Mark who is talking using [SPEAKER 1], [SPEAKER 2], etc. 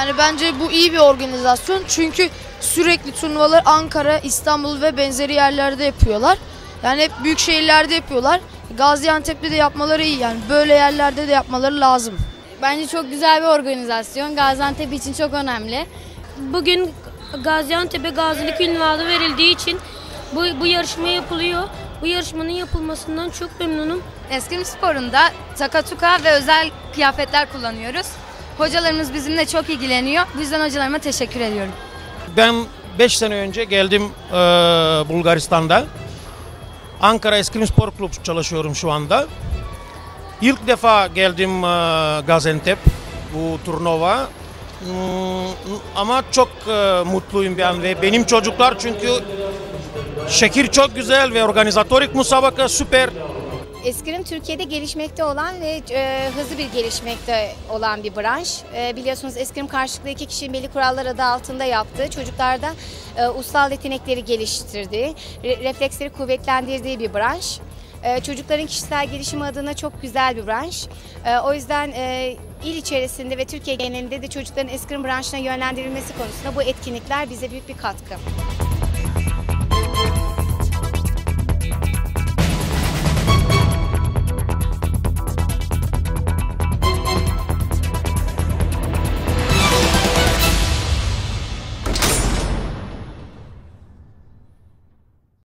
[SPEAKER 1] Yani bence bu iyi bir organizasyon çünkü sürekli turnuvaları Ankara, İstanbul ve benzeri yerlerde yapıyorlar. Yani hep büyük şehirlerde yapıyorlar. Gaziantep'te de yapmaları iyi yani böyle yerlerde de yapmaları lazım.
[SPEAKER 2] Bence çok güzel bir organizasyon. Gaziantep için çok önemli.
[SPEAKER 3] Bugün Gaziantep'e gazilik ünvanı verildiği için bu, bu yarışma yapılıyor. Bu yarışmanın yapılmasından çok memnunum.
[SPEAKER 4] Eskrim sporunda takatuka ve özel kıyafetler kullanıyoruz. Hocalarımız bizimle çok ilgileniyor. Bu yüzden hocalarıma teşekkür ediyorum.
[SPEAKER 5] Ben 5 sene önce geldim eee, Bulgaristan'da. Ankara Eskrim Spor Kulübü çalışıyorum şu anda. İlk defa geldim eee, Gaziantep bu turnuva. Hmm, ama çok mutluyum ben ve benim çocuklar çünkü şekir çok güzel ve organizatorik musabaka süper.
[SPEAKER 6] Eskrim Türkiye'de gelişmekte olan ve e, hızlı bir gelişmekte olan bir branş. E, biliyorsunuz eskrim karşılıklı iki kişinin belli kurallar adı altında yaptığı, çocuklarda e, ustal yetenekleri geliştirdiği, re- refleksleri kuvvetlendirdiği bir branş. E, çocukların kişisel gelişimi adına çok güzel bir branş. E, o yüzden e, il içerisinde ve Türkiye genelinde de çocukların eskrim branşına yönlendirilmesi konusunda bu etkinlikler bize büyük bir katkı.